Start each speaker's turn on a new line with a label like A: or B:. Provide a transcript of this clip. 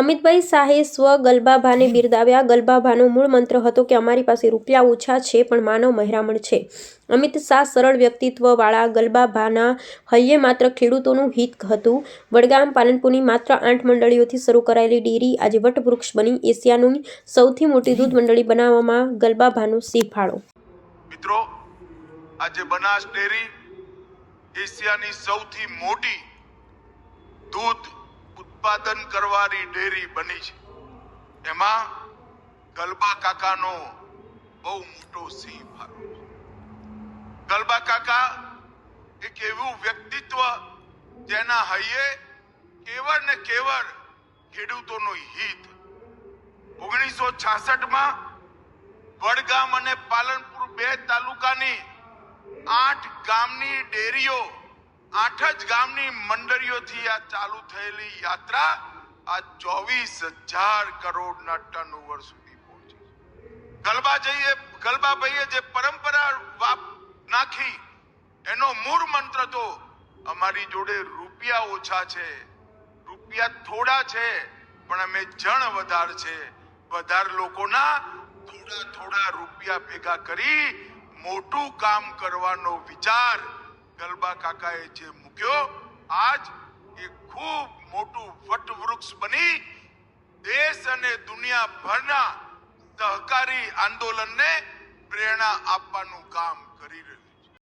A: અમિતભાઈ શાહે સ્વ ગલબાભાને બિરદાવ્યા. ગલબાભાનો મૂળ મંત્ર હતો કે અમારી પાસે રૂપિયા ઓછા છે, પણ માનવ મહેરામણ છે. અમિત શાહ સરળ વ્યક્તિત્વવાળા ગલબાભાના હૈયે માત્ર ખેડૂતોનું હિત હતું. વડગામ, પાલનપુરની માત્ર આઠ મંડળીઓથી શરૂ કરાયેલી ડેરી આજે વટવૃક્ષ બની. એશિયાની સૌથી મોટી દૂધ મંડળી બનાવવામાં ગલબાભાનો સિંહ ફાળો.
B: મિત્રો આજે બનાસ ડેરી એશિયાની સૌથી મોટી દૂધ ઉત્પાદન કરવાની ડેરી બની છે એમાં ગલબા કાકાનો બહુ મોટો સિંહ ફાળો છે. ગલબા કાકા એક એવું વ્યક્તિત્વ જેના હૈયે કેવળ ને કેવળ ખેડૂતોનું હિત ઓગણીસો છાસઠમાં વડગામ અને પાલનપુર બે તાલુકાની આઠ ગામની ડેરીઓ આઠ જ ગામની મંડળીઓથી આ ચાલુ થયેલી યાત્રા આ ચોવીસ હજાર કરોડના ટર્ન ઓવર સુધી પહોંચી છે. ગલબાજીએ ગલબાભાઈએ જે પરંપરા વાપ નાખી, એનો મૂળ મંત્ર તો અમારી જોડે રૂપિયા ઓછા છે, રૂપિયા થોડા છે, પણ અમે જણ વધાર છે વધાર લોકોના થોડા થોડા રૂપિયા ભેગા કરી મોટું કામ કરવાનો વિચાર ગલબા કાકાએ જે મૂક્યો, આજ એ ખૂબ મોટું વટવૃક્ષ બની દેશ અને દુનિયાભરના સહકારી આંદોલનને પ્રેરણા આપવાનું કામ કરી રહ્યું